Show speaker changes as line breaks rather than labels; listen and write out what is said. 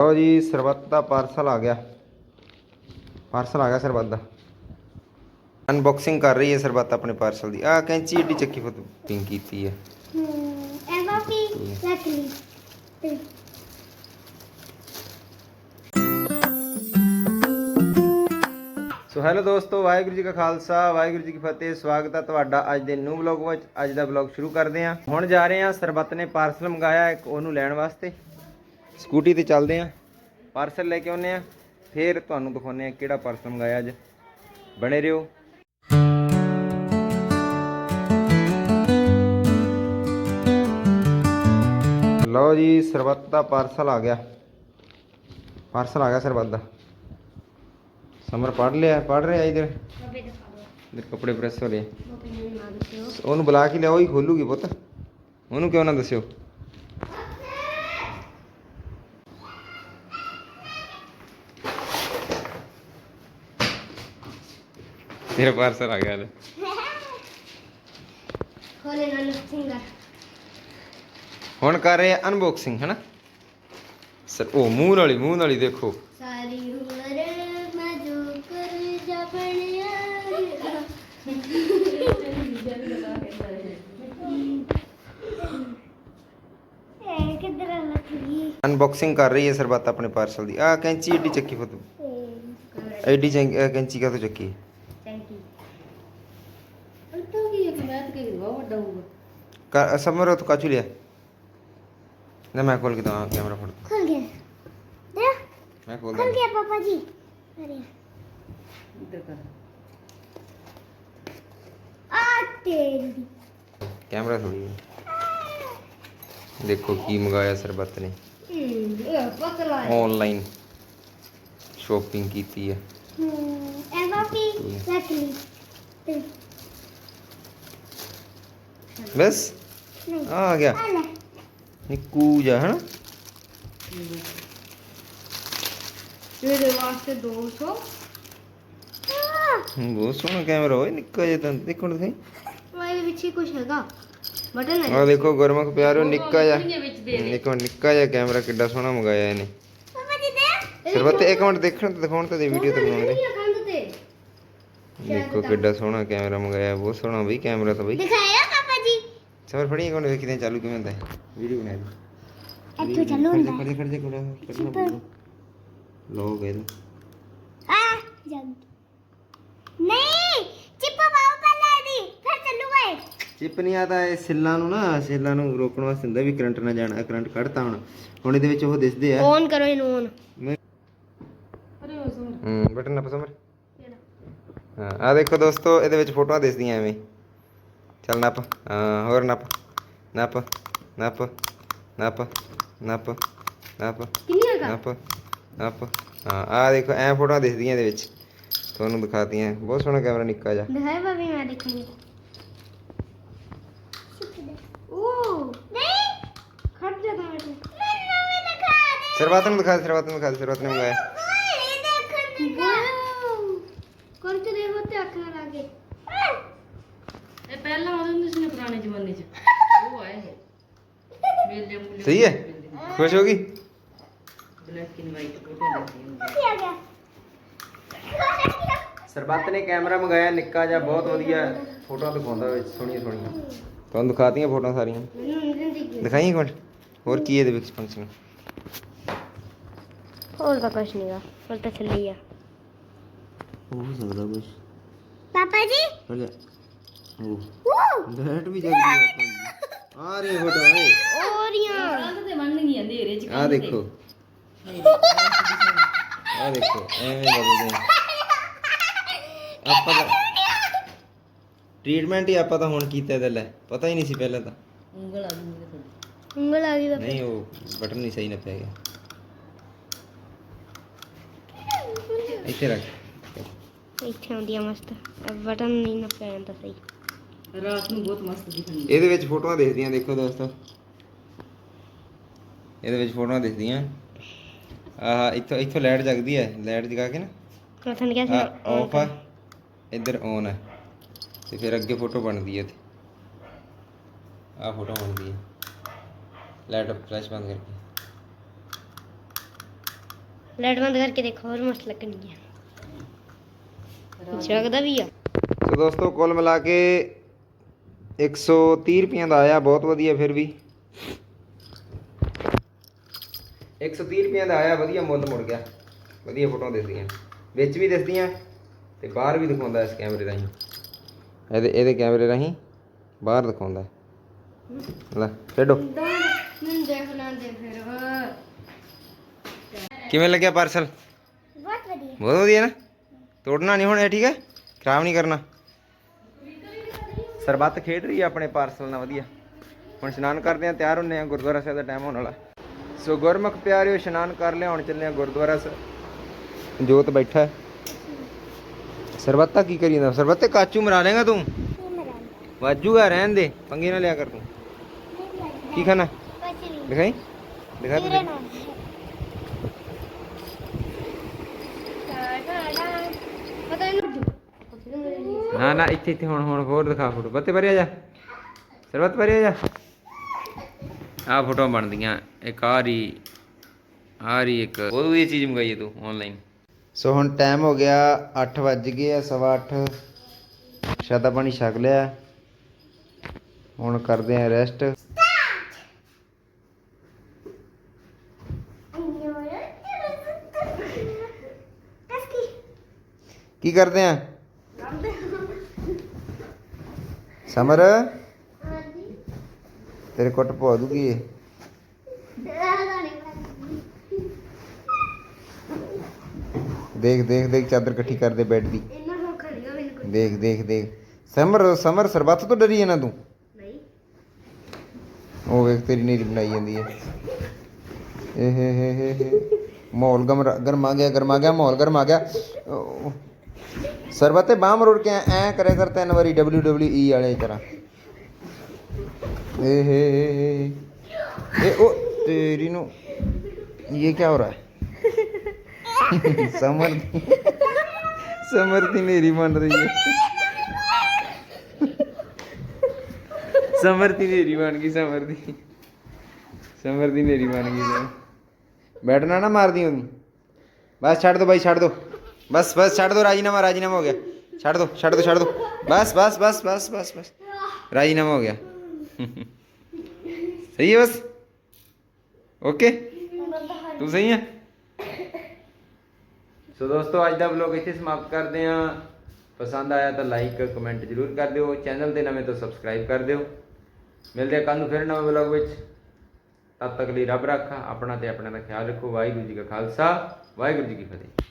ਲਓ ਜੀ ਸਰਬੱਤ ਦਾ ਪਾਰਸਲ ਆ ਗਿਆ। ਪਾਰਸਲ ਆ ਗਿਆ ਸਰਬੱਤ ਦਾ। ਅਨਬਾਕਸਿੰਗ ਕਰ ਰਹੀ ਹੈ ਸਰਬੱਤ ਆਪਣੇ ਪਾਰਸਲ ਦੀ। ਆ ਕੈਂਚੀ ਏਡੀ ਚੱਕੀ ਫੋਟੋ ਪਿੰਕ ਕੀਤੀ ਹੈ।
ਰੱਖ ਲਈ।
ਸੋ ਹੈਲੋ ਦੋਸਤੋ ਵਾਹਿਗੁਰੂ ਜੀ ਕਾ ਖਾਲਸਾ ਵਾਹਿਗੁਰੂ ਜੀ ਕੀ ਫਤਿਹ। ਸਵਾਗਤ ਹੈ ਤੁਹਾਡਾ ਅੱਜ ਦੇ ਨਿਊ ਵਲੌਗ ਵਿੱਚ। ਅੱਜ ਦਾ ਵਲੌਗ ਸ਼ੁਰੂ ਕਰਦੇ ਹਾਂ। ਹੁਣ ਜਾ ਰਹੇ ਹਾਂ ਸਰਬੱਤ ਨੇ ਪਾਰਸਲ ਮੰਗਾਇਆ ਇੱਕ ਉਹਨੂੰ ਲੈਣ ਵਾਸਤੇ। ਸਕੂਟੀ ਤੇ ਚੱਲਦੇ ਹਾਂ ਪਾਰਸਲ ਲੈ ਕੇ ਆਉਂਦੇ ਹਾਂ ਫਿਰ ਤੁਹਾਨੂੰ ਦਿਖਾਉਂਦੇ ਹਾਂ ਕਿਹੜਾ ਪਾਰਸਲ ਮੰਗਾਇਆ ਅੱਜ। ਬਣੇ ਰਹੋ। ਲਓ ਜੀ ਸਰਬੱਤ ਦਾ ਪਾਰਸਲ ਆ ਗਿਆ। ਪਾਰਸਲ ਆ ਗਿਆ ਸਰਬੱਤ ਦਾ। ਸਮਰ ਪੜ ਲਿਆ ਪੜ ਰਿਹਾ ਇਧਰ? ਇਧਰ ਕੱਪੜੇ ਪ੍ਰੈਸ ਹੋ ਰਹੇ। ਉਹਨੂੰ ਬੁਲਾ ਕੇ ਲਿਆਓ ਹੀ ਖੋਲੂਗੀ ਪੁੱਤ। ਉਹਨੂੰ ਕਿਉਂ ਨਾ ਦੱਸਿਓ? ਤੇਰਾ ਪਾਰਸਲ ਆ ਗਿਆ ਲੈ
ਖੋਲੇ ਨਾ ਸਿੰਗਰ
ਹੁਣ ਕਰ ਰਹੇ ਆ ਅਨਬਾਕਸਿੰਗ ਹੈਨਾ? ਸਰ ਉਹ ਮੂੰਹ ਵਾਲੀ ਮੂੰਹ ਵਾਲੀ ਦੇਖੋ।
ਸਾਰੀ ਉਮਰ ਮੈਂ ਜੋ ਕਰ ਜਾ ਬਣਿਆ ਇਹ ਕਿੱਧਰ ਲੱਗੀ
ਅਨਬਾਕਸਿੰਗ ਕਰ ਰਹੀ ਹੈ ਸਰਬੱਤ ਆਪਣੇ ਪਾਰਸਲ ਦੀ। ਆ ਕੈਂਚੀ ਏਡੀ ਚੱਕੀ ਫੋਟੋ ਐਡੀ ਕੈਂਚੀ ਕਾ ਚੱਕੀ?
ਅੰਤੋਂ ਕੀ ਇੱਕ ਮੈਥ ਕੇ ਵਾ ਵੱਡਾ ਹੋਊਗਾ।
ਕਾ ਸਮਰ ਤੋਂ ਕਾਚੂ ਲਿਆ। ਨਾ ਮੈਂ ਖੋਲ ਕੇ ਦਵਾਂ ਕੈਮਰਾ ਫੜ
ਖੁੱਲ ਗਿਆ। ਦੇ।
ਮੈਂ ਖੋਲ
ਖੁੱਲ
ਦਾਂ
ਗਿਆ ਪਾਪਾ ਜੀ। ਅਰੇ।
ਇੱਧਰ ਕਰ।
ਆ ਤੇਰੀ।
ਕੈਮਰਾ ਥੋੜੀ ਦੇਖੋ ਕੀ ਮੰਗਾਇਆ ਸਰਬੱਤ ਨੇ।
ਹੂੰ। ਇਹ ਪਤਲਾ
ਆਨਲਾਈਨ ਸ਼ੋਪਿੰਗ ਕੀਤੀ ਹੈ
ਹੂੰ ਇਹ ਬਾਕੀ ਰੱਖ ਲਈ ਤੇ
ਬਸ? ਆ ਗਿਆ। ਨਿੱਕੂ ਜਾ ਹਨਾ?
ਇਹਦੇ ਵਾਸਤੇ 200
ਆ
ਬਹੁਤ ਸੋਹਣਾ ਕੈਮਰਾ ਹੋਏ ਨਿੱਕਾ ਜਿਹਾ ਤਾਂ। ਦੇਖੋ ਨਾ ਸਹੀ
ਮੇਰੇ ਵਿੱਚ ਹੀ ਕੁਝ ਹੈਗਾ। ਬਟਨ ਹੈ
ਆ ਦੇਖੋ ਗੁਰਮੁਖ ਪਿਆਰੋ ਨਿੱਕਾ ਜਿਹਾ।
ਇਹਦੇ ਵਿੱਚ ਦੇ ਦੇ।
ਇੱਕ ਮਿੰਟ ਨਿੱਕਾ ਜਿਹਾ ਕੈਮਰਾ ਕਿੱਡਾ ਸੋਹਣਾ ਮੰਗਾਇਆ ਇਹਨੇ।
ਪਾਪਾ ਜੀ ਦੇ।
ਸਰਬੱਤ ਇੱਕ ਮਿੰਟ ਦੇਖਣ ਤੇ ਦਿਖਾਉਣ ਤੇ ਦੇ ਵੀਡੀਓ ਤੇ ਬਣਾਉਣ ਦੇ।
ਇਹ ਕੰਧ ਤੇ
ਦੇਖੋ ਕਿੱਡਾ ਸੋਹਣਾ ਕੈਮਰਾ ਮੰਗਾਇਆ ਬਹੁਤ ਸੋਹਣਾ ਬਈ ਕੈਮਰਾ ਤਾਂ ਬਈ। ਵੇਖਦੇ ਹਾਂ ਚਾਲੂ ਕਿਵੇਂ ਹੁੰਦਾ ਹੈ? ਵੀਡੀਓ ਬਣਾ ਦੇ
ਇੱਥੋਂ ਚੱਲੂ ਹੁੰਦਾ।
ਖੜੇ ਖੜੇ ਖੜੇ ਖੜੇ ਲੋ ਗਏ
ਆ ਜਦ ਨਹੀਂ ਚਿੱਪਾ ਬਾਬਾ ਪਹਿਲਾਂ ਦੀ ਫਿਰ ਚੱਲੂਗਾ। ਇਹ
ਚਿਪ ਨਹੀਂ ਆਦਾ ਇਹ ਸਿੱਲਾਂ ਨੂੰ ਨਾ ਸਿੱਲਾਂ ਨੂੰ ਰੋਕਣ ਵਾਸਤੇ ਹੁੰਦਾ ਵੀ ਕਰੰਟ ਨਾ ਜਾਣਾ ਕਰੰਟ ਕੱਢਤਾ ਹੁਣ। ਹੁਣ ਇਹਦੇ ਵਿੱਚ ਉਹ ਦਿਸਦੇ ਆ।
ਔਨ ਕਰੋ ਇਹਨੂੰ ਔਨ
ਅਰੇ ਉਹ ਸੁਣ।
ਹੂੰ ਬਟਨ ਨੱਪ ਸਮਰ। ਹਾਂ ਆ ਦੇਖੋ ਦੋਸਤੋ ਇਹਦੇ ਵਿੱਚ ਫੋਟੋਆਂ ਦਿਸਦੀਆਂ ਐਵੇਂ। ਚੱਲ ਨੱਪ ਹੋਰ ਨੱਪ ਨੱਪ ਨੱਪ ਨੱਪ ਨੱਪ ਨੱਪ
ਕਿੰਨੀ ਹੈਗਾ
ਨੱਪ ਨੱਪ ਹਾਂ ਆ ਦੇਖੋ ਐ ਫੋਟੋਆਂ ਦਿਸਦੀਆਂ ਇਹਦੇ ਵਿੱਚ। ਤੁਹਾਨੂੰ ਦਿਖਾਤੀਆਂ। ਬਹੁਤ ਸੋਹਣਾ ਕੈਮਰਾ ਨਿੱਕਾ ਜਿਹਾ।
ਦਿਖਾਇਆ ਬਾਬੀ ਮੈਂ ਦੇਖਣੀ ਉਹ ਨਹੀਂ। ਖੜ ਜਾ ਤਾਂ ਮੈਨੂੰ ਵੀ ਦਿਖਾ ਦੇ।
ਸਰਬੱਤ ਨੂੰ ਦਿਖਾ ਦੇ, ਸਰਬੱਤ ਨੂੰ ਦਿਖਾ ਦੇ, ਸਰਬੱਤ ਨੇ ਮੰਗਾਇਆ
ਇਹ ਦੇਖਣ ਦੀ ਕਰਕੇ ਦੇਖੋ ਤੇ ਅੱਖ ਨਾ ਲੱਗੇ
ਇਹ ਪਹਿਲਾਂ ਆਉਂਦੇ ਹੁੰਦੇ ਸੀ ਨਾ ਪੁਰਾਣੇ ਜ਼ਮਾਨੇ 'ਚ ਉਹ ਆਏ ਹੈ ਮੇਲੇ ਮੁੱਲੇ
ਸਹੀ ਹੈ? ਖੁਸ਼ ਹੋ ਗਈ?
ਬਲੈਕ ਐਂਡ ਵਾਈਟ ਫੋਟੋ ਲੱਗਦੀ
ਕੀ ਆ ਗਿਆ।
ਸਰਬੱਤ ਨੇ ਕੈਮਰਾ ਮੰਗਾਇਆ ਨਿੱਕਾ ਜਿਹਾ ਬਹੁਤ ਵਧੀਆ ਫੋਟੋਆਂ ਦਿਖਾਉਂਦਾ ਵਿੱਚ ਸੋਹਣੀਆਂ ਸੋਹਣੀਆਂ। ਤੁਹਾਨੂੰ ਦਿਖਾਤੀਆਂ ਫੋਟੋਆਂ ਸਾਰੀਆਂ।
ਮੈਨੂੰ ਨਹੀਂ ਦਿਖੀ
ਦਿਖਾਈ ਇੱਕ ਮਿੰਟ ਹੋਰ ਕੀ ਹੈ ਇਹਦੇ ਵਿੱਚ ਫੰਕਸ਼ਨ
ਹੋਰ ਤਾਂ ਕੁਛ ਨਹੀਂਗਾ ਹੋਰ ਤਾਂ ਚੱਲੀ ਆ।
ਹੋ ਸਕਦਾ ਕੁਝ
ਪਾਪਾ ਜੀ?
ਹੋ ਜਾ ਉਹ ਬੈਟ ਵੀ ਜਲਦੀ ਆ ਆ ਰਹੀ ਫੋਟੋ ਓਏ
ਔਰੀਆਂ
ਕੰਧ ਤੇ ਮੰਨ ਨਹੀਂ ਅੰਧੇਰੇ 'ਚ
ਆ ਦੇਖੋ। ਆ ਦੇਖੋ ਐਵੇਂ ਬਦਲਦੇ ਆ ਆਪਾਂ ਤਾਂ ਟ੍ਰੀਟਮੈਂਟ ਹੀ ਆਪਾਂ ਤਾਂ ਹੁਣ ਕੀਤਾ ਇਹਦਾ ਲੈ ਪਤਾ ਹੀ ਨਹੀਂ ਸੀ ਪਹਿਲਾਂ ਤਾਂ।
ਉਂਗਲ ਆ ਗਈ ਮੇਰੇ ਕੋਲ।
ਉਂਗਲ ਆ ਗਈ ਬਾਬਾ।
ਨਹੀਂ ਉਹ ਬਟਨ ਨਹੀਂ ਸਹੀ ਨੱਪਿਆ ਗਿਆ। ਇੱਥੇ ਰੱਖ।
ਇੱਥੇ ਆਉਂਦੀ ਆ ਮਸਤ। ਬਟਨ ਨਹੀਂ ਨਾ ਪੈਂਦਾ ਸਹੀ।
ਰਾਤ ਨੂੰ ਬਹੁਤ ਮਸਤ ਦਿਖਣੀ
ਇਹਦੇ ਵਿੱਚ ਫੋਟੋਆਂ ਦਿਖਦੀਆਂ ਦੇਖੋ ਦੋਸਤੋ। ਇਹਦੇ ਵਿੱਚ ਫੋਟੋਆਂ ਦਿਖਦੀਆਂ। ਆਹ ਇੱਥੋਂ ਇੱਥੋਂ ਲਾਈਟ ਜਗਦੀ ਹੈ। ਲਾਈਟ ਜਗਾ ਕੇ ਨਾ।
ਤੁਹਾਨੂੰ ਕਿਹਾ ਸੀ
ਆਫ ਆ। ਇੱਧਰ ਔਨ ਹੈ ਤੇ ਫਿਰ ਅੱਗੇ ਫੋਟੋ ਬਣਦੀ ਹੈ ਤੇ ਆਹ ਫੋਟੋ ਬਣਦੀ ਹੈ। ਲਾਈਟ ਫਲੈਸ਼ ਬੰਦ ਕਰਕੇ।
ਲਾਈਟ ਬੰਦ ਕਰਕੇ ਦੇਖੋ ਹੋਰ ਮਸਤ ਲੱਗਣੀ ਹੈ ਜਗਦਾ ਵੀ ਆ।
ਸੋ ਦੋਸਤੋ ਕੁੱਲ ਮਿਲਾ ਕੇ 130 ਰੁਪਈਆਂ ਦਾ ਆਇਆ ਬਹੁਤ ਵਧੀਆ ਫਿਰ ਵੀ। 130 ਰੁਪਈਆਂ ਦਾ ਆਇਆ ਵਧੀਆ ਮੁੱਲ ਮੁੜ ਗਿਆ। ਵਧੀਆ ਫੋਟੋਆਂ ਦਿਸਦੀਆਂ। ਵਿੱਚ ਵੀ ਦਿਸਦੀਆਂ ਤੇ ਬਾਹਰ ਵੀ ਦਿਖਾਉਂਦਾ ਇਸ ਕੈਮਰੇ ਰਾਹੀਂ। ਇਹਦੇ ਇਹਦੇ ਕੈਮਰੇ ਰਾਹੀਂ ਬਾਹਰ ਦਿਖਾਉਂਦਾ। ਲੈ ਛੱਡੋ
ਮੈਨੂੰ ਦੇਖ ਲੈਂਦੇ ਫਿਰ
ਕਿਵੇਂ ਲੱਗਿਆ ਪਾਰਸਲ?
ਬਹੁਤ ਵਧੀਆ।
ਬਹੁਤ ਵਧੀਆ ਨਾ? ਤੋੜਨਾ ਨਹੀਂ ਹੁਣ ਇਹ ਠੀਕ ਹੈ? ਖਰਾਬ ਨਹੀਂ ਕਰਨਾ? ਸਰਬੱਤ ਖੇਡ ਰਹੀ ਹੈ ਆਪਣੇ ਪਾਰਸਲ ਨਾਲ ਵਧੀਆ। ਹੁਣ ਇਸ਼ਨਾਨ ਕਰਦੇ ਆ ਤਿਆਰ ਹੁੰਨੇ ਆ ਗੁਰਦੁਆਰਾ ਸਾਹਿਬ ਦਾ ਟਾਈਮ ਹੋਣ ਵਾਲਾ। ਸੋ ਗੁਰਮੁਖ ਪਿਆਰਿਓ ਇਸ਼ਨਾਨ ਕਰ ਲਿਆ ਹੁਣ ਚੱਲੇ ਆ ਗੁਰਦੁਆਰਾ ਸਾਹਿਬ ਜੋਤ ਬੈਠਾ ਸਰਬੱਤਾ ਕੀ ਕਰੀ ਜਾਂਦਾ? ਸਰਬੱਤੇ ਕਾਚੂ ਮਰਾ ਲੇਗਾ ਤੂੰ? ਵਾਜੂਗਾ ਰਹਿਣ ਦੇ ਪੰਗੇ ਨਾ ਲਿਆ ਕਰ ਤੂੰ। ਕੀ ਖਾਣਾ? ਦਿਖਾਈ? ਦਿਖਾ ਤੂੰ ਦੇਖ।
ਪਤਾ ਨਹੀਂ
ਨਾ ਨਾ, ਇੱਥੇ ਇੱਥੇ, ਹੁਣ ਹੁਣ, ਹੋਰ ਦਿਖਾ ਫੋਟੋ। ਬੱਤੇ ਭਰਿਆ ਜਾ। ਸਰਬੱਤ ਭਰਿਆ ਜਾ। ਆ ਫੋਟੋ ਬਣਦੀਆਂ। ਇੱਕ ਆ ਰਹੀ ਆ ਰਹੀ ਇੱਕ ਬਹੁਤ ਵਧੀਆ ਚੀਜ਼ ਮੰਗਾਈ ਤੂੰ ਆਨਲਾਈਨ ਸੋ ਹੁਣ ਟਾਈਮ ਹੋ ਗਿਆ 8 ਵੱਜ ਗਏ ਆ, ਸਵਾ 8 ਸ਼ਾਦਾ ਪਾਣੀ ਛਕ ਲਿਆ। ਹੁਣ ਕਰਦੇ ਆ ਰੈਸਟ ਕੀ ਕਰਦੇ ਆ? ਸਮਰ? ਤੇਰੇ ਕੁੱਟ ਪਵਾ ਦੂਗੀ ਇਹ। ਦੇਖ ਦੇਖ ਦੇਖ ਚਾਦਰ ਇਕੱਠੀ ਕਰਦੇ ਬੈੱਡ ਦੀ। ਦੇਖ ਦੇਖ ਦੇਖ। ਸਮਰ ਸਮਰ ਸਰਬੱਤ ਤੋਂ ਡਰੀ ਹੈ ਨਾ ਤੂੰ?
ਨਹੀਂ।
ਉਹ ਵੇਖ ਤੇਰੀ ਨੀਰੀ ਬਣਾਈ ਜਾਂਦੀ ਹੈ। ਏ ਹੇ ਹੇ ਹੇ ਹੇ ਮਾਹੌਲ ਗਰਮਾ ਗਿਆ ਗਰਮਾ ਗਿਆ ਮਾਹੌਲ ਗਰਮਾ ਗਿਆ। ਸਰਬੱਤੇ ਬਾਹ ਮਰੋੜ ਕੇ ਐ ਕਰਿਆ ਕਰ ਤਿੰਨ ਵਾਰੀ WWE ਵਾਲੇ ਤਰ੍ਹਾਂ ਏ ਹੇ ਹੇ ਇਹ ਉਹ ਤੇਰੀ ਨੂੰ ਇਹ ਕੀ ਹੋ ਰਿਹਾ? ਹੈ ਸਮਰ ਸਮਰ ਦੀ ਮੇਰੀ ਬਣ ਰਹੀ ਹੈ। ਸਮਰ ਦੀ ਨੇਰੀ ਬਣ ਗਈ, ਸਮਰ ਦੀ। ਸਮਰ ਦੀ ਨੇਰੀ ਬਣ ਗਈ ਬੈਠਣਾ ਨਾ ਮਾਰਦੀ ਉਹਨੂੰ। ਬਸ ਛੱਡ ਦੋ ਬਾਈ, ਛੱਡ ਦੋ। ਬਸ ਬਸ, ਛੱਡ ਦੋ, ਰਾਜੀਨਾਮਾ ਰਾਜੀਨਾਮਾ ਹੋ ਗਿਆ। ਛੱਡ ਦੋ ਛੱਡ ਦੋ ਛੱਡ ਦੋ। ਬਸ ਬਸ ਬਸ ਬਸ ਬਸ ਬਸ। ਰਾਜੀਨਾਮਾ ਹੋ ਗਿਆ। ਸਹੀ ਹੈ ਬਸ? ਓਕੇ? ਤੂੰ ਸਹੀ ਹੈ? ਸੋ ਦੋਸਤੋ, ਅੱਜ ਦਾ ਵਲੌਗ ਇੱਥੇ ਸਮਾਪਤ ਕਰਦੇ ਹਾਂ। ਪਸੰਦ ਆਇਆ ਤਾਂ ਲਾਈਕ ਕਮੈਂਟ ਜ਼ਰੂਰ ਕਰ ਦਿਓ। ਚੈਨਲ ਤੇ ਨਵੇਂ ਤੋਂ ਸਬਸਕ੍ਰਾਈਬ ਕਰ ਦਿਓ। ਮਿਲਦੇ ਹਾਂ ਕੱਲ ਨੂੰ ਫਿਰ ਨਵੇਂ ਵਲੌਗ ਵਿੱਚ। ਤਦ ਤੱਕ ਲਈ ਰੱਬ ਰਾਖਾ, ਆਪਣਾ ਤੇ ਆਪਣੇ ਦਾ ਖਿਆਲ ਰੱਖੋ। ਵਾਹਿਗੁਰੂ ਜੀ ਕਾ ਖਾਲਸਾ, ਵਾਹਿਗੁਰੂ ਜੀ ਕੀ ਫਤਿਹ।